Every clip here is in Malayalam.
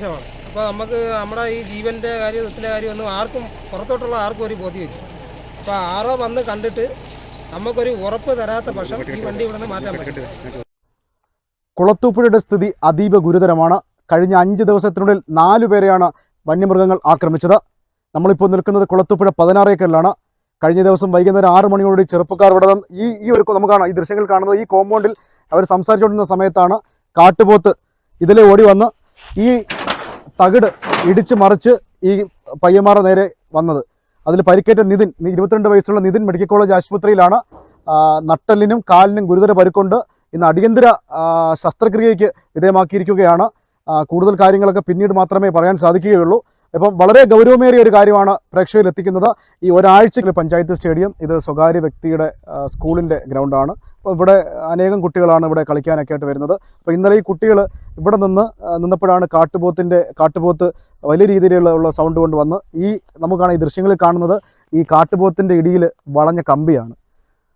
പ്രദേശമാണ് അപ്പോൾ നമുക്ക് നമ്മുടെ ഈ ജീവന്റെ കാര്യം ഇതിന്റെ കാര്യം ഒന്നും ആർക്കും പുറത്തോട്ടുള്ള ആർക്കും ഒരു ബോധ്യമില്ല അപ്പോൾ ആറോ വന്ന് കണ്ടിട്ട് നമുക്കൊരു ഉറപ്പ് തരാത്ത പക്ഷം ഈ വണ്ടി ഇവിടെ നിന്ന് മാറ്റാൻ പറ്റും. കുളത്തൂപ്പുഴയുടെ സ്ഥിതി അതീവ ഗുരുതരമാണ്. കഴിഞ്ഞ അഞ്ച് ദിവസത്തിനുള്ളിൽ നാലു പേരെയാണ് വന്യമൃഗങ്ങൾ ആക്രമിച്ചത്. നമ്മളിപ്പോൾ നിൽക്കുന്നത് കുളത്തൂപ്പുഴ പതിനാറ് ഏക്കറിലാണ്. കഴിഞ്ഞ ദിവസം വൈകുന്നേരം ആറ് മണിയോടുകൂടി ചെറുപ്പക്കാർ ഇവിടെ ഈ ഈ ഒരു നമുക്ക് കാണാം ഈ ദൃശ്യങ്ങൾ കാണുന്നത് ഈ കോമ്പൗണ്ടിൽ അവർ സംസാരിച്ചുകൊണ്ടിരുന്ന സമയത്താണ് കാട്ടുപോത്ത് ഇതിലെ ഓടി വന്ന് ഈ തകിട് ഇടിച്ച് മറിച്ച് ഈ പയ്യന്മാരുടെ നേരെ വന്നത്. അതിൽ പരിക്കേറ്റ നിതിൻ ഇരുപത്തിരണ്ട് വയസ്സുള്ള നിതിൻ മെഡിക്കൽ കോളേജ് ആശുപത്രിയിലാണ്. നട്ടലിനും കാലിനും ഗുരുതര പരുക്കൊണ്ട്. ഇന്ന് അടിയന്തര ശസ്ത്രക്രിയയ്ക്ക് വിധേയമാക്കിയിരിക്കുകയാണ്. കൂടുതൽ കാര്യങ്ങളൊക്കെ പിന്നീട് മാത്രമേ പറയാൻ സാധിക്കുകയുള്ളൂ. ഇപ്പം വളരെ ഗൗരവമേറിയ ഒരു കാര്യമാണ് പ്രേക്ഷകരിൽ എത്തിക്കുന്നത്. ഈ ഒരാഴ്ചയിൽ പഞ്ചായത്ത് സ്റ്റേഡിയം ഇത് സ്വകാര്യ വ്യക്തിയുടെ സ്കൂളിന്റെ ഗ്രൗണ്ടാണ് അപ്പോൾ ഇവിടെ അനേകം കുട്ടികളാണ് ഇവിടെ കളിക്കാനൊക്കെ ആയിട്ട് വരുന്നത്. അപ്പോൾ ഇന്നലെ ഈ കുട്ടികൾ ഇവിടെ നിന്ന് നിന്നപ്പോഴാണ് കാട്ടുപോത്തിന്റെ കാട്ടുപോത്ത് വലിയ രീതിയിലുള്ള സൗണ്ട് കൊണ്ട് വന്ന് ഈ നമുക്കാണ് ഈ ദൃശ്യങ്ങളിൽ കാണുന്നത്. ഈ കാട്ടുപോത്തിന്റെ ഇടിയിൽ വളഞ്ഞ കമ്പിയാണ്.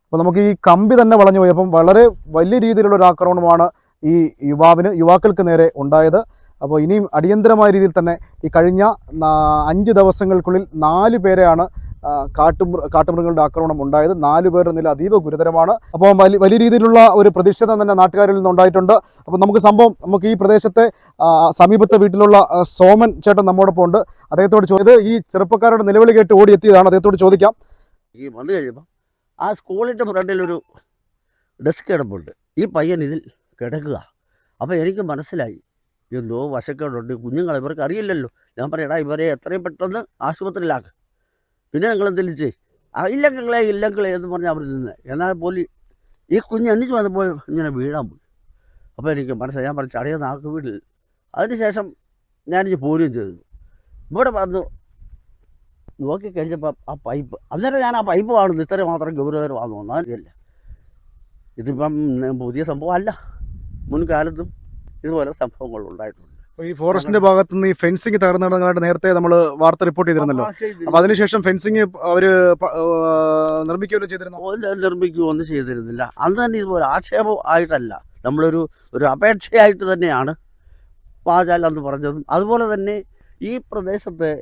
അപ്പോൾ നമുക്ക് ഈ കമ്പി തന്നെ വളഞ്ഞു പോയി. അപ്പം വളരെ വലിയ രീതിയിലുള്ള ഒരു ആക്രമണമാണ് ഈ യുവാവിന് യുവാക്കൾക്ക് നേരെ ഉണ്ടായത്. അപ്പോൾ ഇനിയും അടിയന്തരമായ രീതിയിൽ തന്നെ ഈ കഴിഞ്ഞ അഞ്ച് ദിവസങ്ങൾക്കുള്ളിൽ നാല് പേരെയാണ് കാട്ടു കാട്ടുമൃ കാട്ടുമൃഗങ്ങളുടെ ആക്രമണം ഉണ്ടായത്. നാല് പേരുടെ നില അതീവ ഗുരുതരമാണ്. അപ്പോൾ വലിയ വലിയ രീതിയിലുള്ള ഒരു പ്രതിഷേധം തന്നെ നാട്ടുകാരിൽ നിന്നുണ്ടായിട്ടുണ്ട്. അപ്പോൾ നമുക്ക് സംഭവം നമുക്ക് ഈ പ്രദേശത്തെ സമീപത്തെ വീട്ടിലുള്ള സോമൻ ചേട്ടൻ നമ്മോടൊപ്പം ഉണ്ട്. അദ്ദേഹത്തോട് ചോദിച്ചത് ഈ ചെറുപ്പക്കാരുടെ നിലവിളി കേട്ട് ഓടിയെത്തിയതാണ്. അദ്ദേഹത്തോട് ചോദിക്കാം. ഈ വന്നു കഴിയുമ്പോൾ ആ സ്കൂളിന്റെ ഫ്രണ്ടിലൊരു ഡെസ്ക് കിടപ്പുണ്ട്. ഈ പയ്യൻ ഇതിൽ കിടക്കുക. അപ്പോൾ എനിക്ക് മനസ്സിലായി. എന്തോ വശക്കേടുണ്ട്. കുഞ്ഞുങ്ങളെ ഇവർക്ക് അറിയില്ലല്ലോ. ഞാൻ പറയടാ ഇവരെ എത്രയും പെട്ടെന്ന് ആശുപത്രിയിലാക്ക്. പിന്നെ നിങ്ങൾ എന്തെങ്കിലും ചെയ്യും. ആ ഇല്ലങ്ങളെ ഇല്ലങ്ങളെ എന്ന് പറഞ്ഞ് അവർ നിന്ന്. എന്നാൽ പോലും ഈ കുഞ്ഞ് എണ്ണിച്ച് വന്നപ്പോൾ ഇങ്ങനെ വീഴാൻ പോയി. അപ്പോൾ എനിക്ക് മനസ്സിലായി. ഞാൻ പറഞ്ഞു ചടയ നാക്ക് വീട്ടിൽ അതിനുശേഷം ഞാനിത് പോരുകയും ചെയ്തു. ഇവിടെ വന്നു നോക്കി കഴിഞ്ഞപ്പോൾ ആ പൈപ്പ് അന്നേരം ഞാൻ ആ പൈപ്പ് കാണുന്നു ഇത്ര മാത്രം ഗൗരവകരമാണെന്ന് തോന്നുന്നു അറിയില്ല. ഇതിപ്പം പുതിയ സംഭവമല്ല. മുൻകാലത്തും ഇതുപോലെ സംഭവങ്ങൾ ഉണ്ടായിട്ടുണ്ട്. ഈ ഫോറസ്റ്റിന്റെ ഭാഗത്ത് നിന്ന് ഈ ഫെൻസിങ് തകർന്നു നേരത്തെ നമ്മൾ വാർത്ത റിപ്പോർട്ട് ചെയ്തിരുന്നല്ലോ. അപ്പൊ അതിനുശേഷം ഫെൻസിങ് അവർ നിർമ്മിക്കുകയോ ചെയ്തിരുന്നു? നിർമ്മിക്കുകയോ ഒന്നും ചെയ്തിരുന്നില്ല. അന്ന് തന്നെ ഇതുപോലെ ആക്ഷേപം ആയിട്ടല്ല. നമ്മളൊരു ഒരു അപേക്ഷയായിട്ട് തന്നെയാണ് പാചാൽ അന്ന് പറഞ്ഞതും. അതുപോലെ തന്നെ ഈ പ്രദേശത്തെ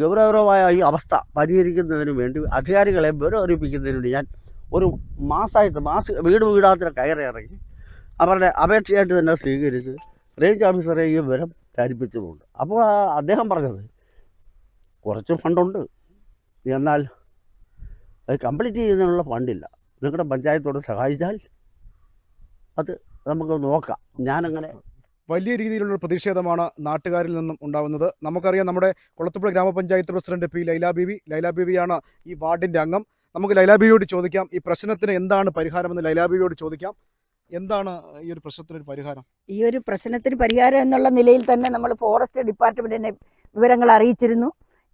ഗൗരവകരമായ ഈ അവസ്ഥ പരിഹരിക്കുന്നതിന് വേണ്ടി അധികാരികളെ വിവരം അറിയിപ്പിക്കുന്നതിന് വേണ്ടി ഞാൻ ഒരു മാസമായിട്ട് മാസ വീട് വീടാത്തിന് കയറി ഇറങ്ങി. അവരുടെ അപേക്ഷയായിട്ട് തന്നെ സ്വീകരിച്ച് റേഞ്ച് ഓഫീസറെ ഈ വിവരം ധരിപ്പിച്ചതുകൊണ്ട് അപ്പോൾ അദ്ദേഹം പറഞ്ഞത് കുറച്ച് ഫണ്ടുണ്ട്. എന്നാൽ അത് കംപ്ലീറ്റ് ചെയ്യുന്നതിനുള്ള ഫണ്ടില്ല. നിങ്ങളുടെ പഞ്ചായത്തോട് സഹായിച്ചാൽ അത് നമുക്ക് നോക്കാം. ഞാനങ്ങനെ വലിയ രീതിയിലുള്ള പ്രതിഷേധമാണ് നാട്ടുകാരിൽ നിന്നും ഉണ്ടാവുന്നത്. നമുക്കറിയാം നമ്മുടെ കുളത്തുപുഴ ഗ്രാമപഞ്ചായത്ത് പ്രസിഡന്റ് പി ലൈല ബീവി ലൈല ബീവിയാണ് ഈ വാർഡിന്റെ അംഗം. നമുക്ക് ലൈല ചോദിക്കാം ഈ പ്രശ്നത്തിന് എന്താണ് പരിഹാരമെന്ന് ലൈല ബീവിയോട് ചോദിക്കാം. എന്താണ് ഈ ഒരു പ്രശ്നത്തിന് ഒരു പരിഹാരം? ഈ ഒരു പ്രശ്നത്തിന് പരിഹാരം എന്നുള്ള നിലയിൽ തന്നെ നമ്മൾ ഫോറസ്റ്റ് ഡിപ്പാർട്ട്മെന്റിനെ വിവരങ്ങൾ അറിയിച്ചിരുന്നു.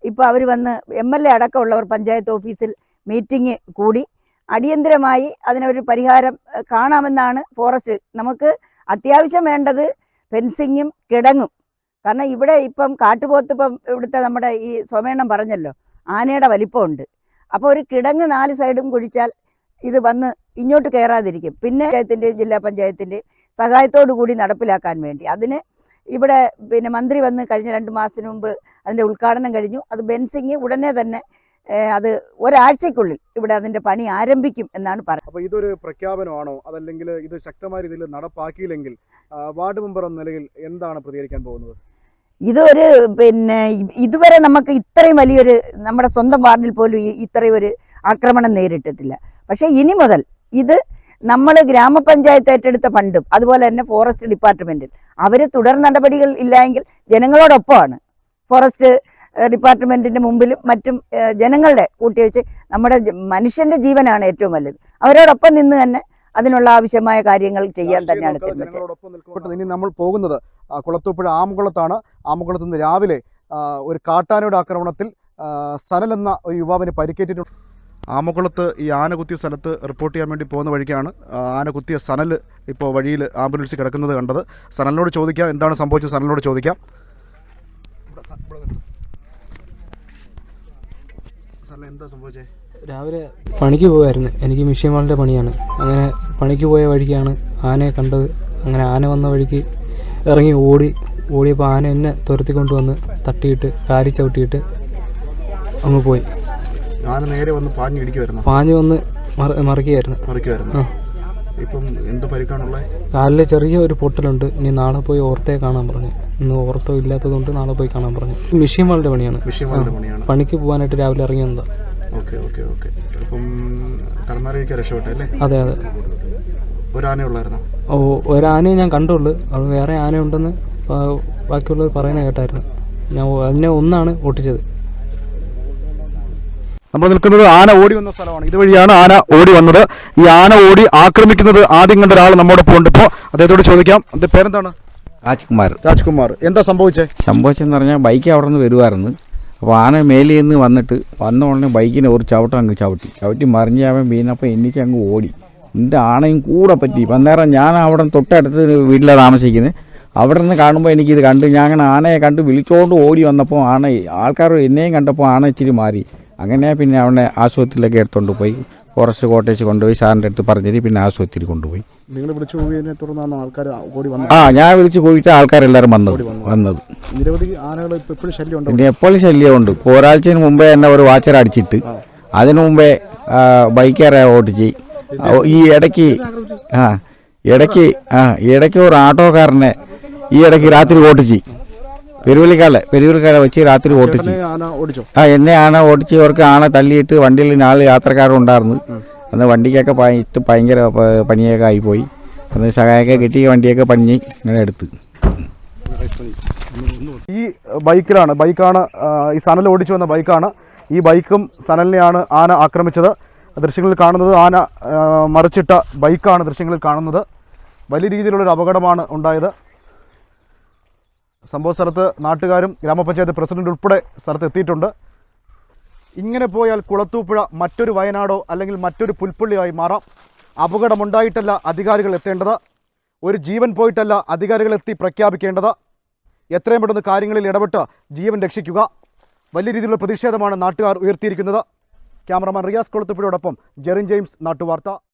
ഇപ്പോൾ അവർ വന്ന് എം എൽ എ അടക്കമുള്ളവർ പഞ്ചായത്ത് ഓഫീസിൽ മീറ്റിംഗ് കൂടി. അടിയന്തരമായി അതിനൊരു പരിഹാരം കാണാമെന്നാണ് ഫോറസ്റ്റ്. നമുക്ക് അത്യാവശ്യം വേണ്ടത് ഫെൻസിങ്ങും കിടങ്ങും. കാരണം ഇവിടെ ഇപ്പം കാട്ടുപോത്ത് ഇപ്പം ഇവിടുത്തെ നമ്മുടെ ഈ സോമേണ്ണം പറഞ്ഞല്ലോ ആനയുടെ വലിപ്പമുണ്ട്. അപ്പോൾ ഒരു കിടങ്ങ് നാല് സൈഡും കുഴിച്ചാൽ ഇത് വന്ന് ഇങ്ങോട്ട് കയറാതിരിക്കും പിന്നെ പഞ്ചായത്തിന്റെയും ജില്ലാ പഞ്ചായത്തിന്റെയും സഹായത്തോടു കൂടി നടപ്പിലാക്കാൻ വേണ്ടി. അതിന് ഇവിടെ പിന്നെ മന്ത്രി വന്ന് കഴിഞ്ഞ രണ്ട് മാസത്തിന് മുമ്പ് അതിന്റെ ഉദ്ഘാടനം കഴിഞ്ഞു. അത് ബെൻസിങ് ഉടനെ തന്നെ അത് ഒരാഴ്ചക്കുള്ളിൽ ഇവിടെ അതിന്റെ പണി ആരംഭിക്കും എന്നാണ് പറയുന്നത്. അപ്പോൾ ഇതൊരു പ്രഖ്യാപനമാണോ? അതല്ലെങ്കിൽ ഇത് ശക്തമായ രീതിയിൽ നടപ്പാക്കിയില്ലെങ്കിൽ വാർഡ് മെമ്പർ എന്ന നിലയിൽ എന്താണ് പ്രതികരിക്കാൻ പോകുന്നത്? ഇതൊരു പിന്നെ ഇതുവരെ നമുക്ക് ഇത്രയും വലിയൊരു നമ്മുടെ സ്വന്തം വാർഡിൽ പോലും ഇത്രയും ഒരു ആക്രമണം നേരിട്ടിട്ടില്ല. പക്ഷേ ഇനി മുതൽ ഇത് നമ്മൾ ഗ്രാമപഞ്ചായത്ത് ഏറ്റെടുത്ത ഫണ്ടും അതുപോലെ തന്നെ ഫോറസ്റ്റ് ഡിപ്പാർട്ട്മെന്റിൽ അവർ തുടർ നടപടികൾ ഇല്ലായെങ്കിൽ ജനങ്ങളോടൊപ്പമാണ്. ഫോറസ്റ്റ് ഡിപ്പാർട്ട്മെന്റിന്റെ ഡിപ്പാർട്ട്മെന്റിന്റെ മുമ്പിലും മറ്റും ജനങ്ങളുടെ കൂട്ടിവെച്ച് നമ്മുടെ മനുഷ്യന്റെ മനുഷ്യന്റെ ജീവനാണ് ഏറ്റവും വലുത്. അവരോടൊപ്പം നിന്ന് തന്നെ അതിനുള്ള ആവശ്യമായ കാര്യങ്ങൾ ചെയ്യാൻ തന്നെയാണ് തീരുമാനിച്ചത്. ഇനി നമ്മൾ പോകുന്നത് കുളത്തൂപ്പുഴ ആമുകുളത്താണ്. ആമുകുളത്ത് നിന്ന് രാവിലെ ഒരു കാട്ടാനയുടെ ആക്രമണത്തിൽ സനൽ എന്ന ഒരു യുവാവിന് പരിക്കേറ്റിട്ടുണ്ട്. ആമകുളത്ത് ഈ ആന കുത്തിയ സ്ഥലത്ത് റിപ്പോർട്ട് ചെയ്യാൻ വേണ്ടി പോകുന്ന വഴിക്കാണ് ആന കുത്തിയ സനൽ ഇപ്പോൾ വഴിയിൽ ആംബുലൻസ് കിടക്കുന്നത് കണ്ടത്. സനലിനോട് ചോദിക്കാം എന്താണ് സംഭവിച്ചത്? സനലിനോട് ചോദിക്കാം. എന്താ രാവിലെ പണിക്ക് പോകായിരുന്നു. എനിക്ക് മിഷ്യൻ വാളിന്റെ പണിയാണ്. അങ്ങനെ പണിക്ക് പോയ വഴിക്കാണ് ആനയെ കണ്ടത്. അങ്ങനെ ആന വന്ന വഴിക്ക് ഇറങ്ങി ഓടി ഓടിയപ്പോൾ ആന എന്നെ തുരത്തിക്കൊണ്ട് വന്ന് തട്ടിയിട്ട് കാരി ചവിട്ടിയിട്ട് അങ്ങ് പോയി. ആന നേരെ വന്ന് പാഞ്ഞു ഇടിക്കുമായിരുന്നു പാഞ്ഞു വന്ന് മറിക്കുമായിരുന്നു ആ. ഇപ്പം എന്ത് പരിക്കാണുള്ളത് കാലിൽ ചെറിയ ഒരു പൊട്ടലുണ്ട്. ഇനി നാളെ പോയി ഓർത്തേ കാണാൻ പറഞ്ഞു. ഇന്ന് ഓർത്തോ ഇല്ലാത്തതുകൊണ്ട് നാളെ പോയി കാണാൻ പറഞ്ഞു. മിഷീൻ വാളുടെ പണിയാണ്. വിഷയങ്ങളുടെ പണിയാണ്. പണിക്ക് പോകാനായിട്ട് രാവിലെ ഇറങ്ങി വന്നതാ ഓക്കെ ഓക്കെ ഓക്കെ. അപ്പം തലനാരിഴിക്കാൻ രക്ഷപ്പെട്ടല്ലേ അതെ അതെ. ഒരു ആന ഉള്ളായിരുന്നോ ഓ ഒരാനയെ ഞാൻ കണ്ടുള്ളൂ. അത് വേറെ ആന ഉണ്ടെന്ന് ബാക്കിയുള്ളവർ പറയുന്ന കേട്ടായിരുന്നു. ഞാൻ അതിനെ ഒന്നാണ് ഓട്ടിച്ചത്. നമ്മൾ നിൽക്കുന്നത് ആന ഓടി വന്ന സ്ഥലമാണ്. ഇതുവഴിയാണ് ആന ഓടി വന്നത്. ഈ ആന ഓടി ആക്രമിക്കുന്നത് ആദ്യം കണ്ട ഒരാൾ നമ്മോടൊപ്പം ഉണ്ട്. ഇപ്പോൾ അദ്ദേഹത്തോട് ചോദിക്കാം. അതിന്റെ പേരെന്താണ്? രാജ്കുമാർ. രാജ്കുമാർ. എന്താ സംഭവിച്ചേ? സംഭവിച്ചെന്ന് പറഞ്ഞാൽ ബൈക്ക് അവിടെ നിന്ന് വരുമായിരുന്നു അപ്പോൾ ആന മേലിൽ നിന്ന് വന്നിട്ട് വന്ന ഉടനെ ബൈക്കിനെ ഒരു ചവിട്ടം അങ്ങ് ചവിട്ടി. ചവിട്ടി മറിഞ്ഞ് അവൻ വീണപ്പോൾ എനിക്ക് അങ്ങ് ഓടി. എന്റെ ആണയും കൂടെ പറ്റി. അന്നേരം ഞാൻ അവിടെ തൊട്ടടുത്ത് വീട്ടിലാണ് താമസിക്കുന്നത്. അവിടെ നിന്ന് കാണുമ്പോൾ എനിക്കിത് കണ്ട് ഞാൻ അങ്ങനെ ആനയെ കണ്ട് വിളിച്ചോണ്ട് ഓടി വന്നപ്പോൾ ആന ആൾക്കാർ എന്നെയും കണ്ടപ്പോൾ ആന ഇച്ചിരി മാറി. അങ്ങനെ പിന്നെ അവനെ ആശുപത്രിയിലൊക്കെ എടുത്തുകൊണ്ട് പോയി. ഫോറസ്റ്റ് കോട്ടേജ് കൊണ്ടുപോയി സാറിന്റെ അടുത്ത് പറഞ്ഞിട്ട് പിന്നെ ആശുപത്രി കൊണ്ടുപോയി. നിങ്ങൾ വിളിച്ചു പോയതിനെ തുടർന്നാണ് ആൾക്കാർ ഓടി വന്നത്? ആ ഞാൻ വിളിച്ച് പോയിട്ട് ആൾക്കാരെല്ലാവരും വന്നത് വന്നത്. നിരവധി ആനകൾ എപ്പോഴും ശല്യം ഉണ്ടോ? പിന്നെ എപ്പോഴും ശല്യമുണ്ട്. ഇപ്പോൾ ഒരാഴ്ചയ്ക്ക് മുമ്പേ എന്നെ ഒരു വാച്ചർ അടിച്ചിട്ട് അതിനു മുമ്പേ ബൈക്കേറെ ഓടിച്ച് ഈ ഇടയ്ക്ക് ആ ഇടയ്ക്ക് ആ ഇടയ്ക്ക് ഒരു ഓട്ടോക്കാരനെ ഈ ഇടയ്ക്ക് രാത്രി ഓട്ടിച്ച് പെരുവലിക്കാലെ പെരുവലിക്കാലെ വെച്ച് രാത്രി ഓടിച്ചു? ആ എന്നെ ആന ഓടിച്ച് ഇവർക്ക് ആന തള്ളിയിട്ട് വണ്ടിയിൽ നാല് യാത്രക്കാരുണ്ടായിരുന്നു. അന്ന് വണ്ടിക്കൊക്കെ പായിട്ട് ഭയങ്കര പണിയൊക്കെ ആയിപ്പോയി. അന്ന് സഹായമൊക്കെ കിട്ടി വണ്ടിയൊക്കെ പഞ്ഞി ഇങ്ങനെ എടുത്ത്. ഈ ബൈക്കിലാണ് ബൈക്കാണ് ഈ സനൽ ഓടിച്ചു വന്ന ബൈക്കാണ്. ഈ ബൈക്കും സനലിനെയാണ് ആന ആക്രമിച്ചത്. ദൃശ്യങ്ങളിൽ കാണുന്നത് ആന മറിച്ചിട്ട ബൈക്കാണ് ദൃശ്യങ്ങളിൽ കാണുന്നത്. വലിയ രീതിയിലുള്ളൊരു അപകടമാണ് ഉണ്ടായത്. സംഭവ സ്ഥലത്ത് നാട്ടുകാരും ഗ്രാമപഞ്ചായത്ത് പ്രസിഡന്റ് ഉൾപ്പെടെ സ്ഥലത്ത് എത്തിയിട്ടുണ്ട്. ഇങ്ങനെ പോയാൽ കുളത്തൂപ്പുഴ മറ്റൊരു വയനാടോ അല്ലെങ്കിൽ മറ്റൊരു പുൽപ്പള്ളിയായി മാറാം. അപകടമുണ്ടായിട്ടല്ല അധികാരികൾ എത്തേണ്ടത്. ഒരു ജീവൻ പോയിട്ടല്ല അധികാരികൾ എത്തി പ്രഖ്യാപിക്കേണ്ടത്. എത്രയും പെട്ടെന്ന് കാര്യങ്ങളിൽ ഇടപെട്ട് ജീവൻ രക്ഷിക്കുക. വലിയ രീതിയിലുള്ള പ്രതിഷേധമാണ് നാട്ടുകാർ ഉയർത്തിയിരിക്കുന്നത്. ക്യാമറമാൻ റിയാസ് കൊളുത്തുപ്പുഴയോടൊപ്പം ജെറിൻ ജെയിംസ് നാട്ടുവാർത്ത.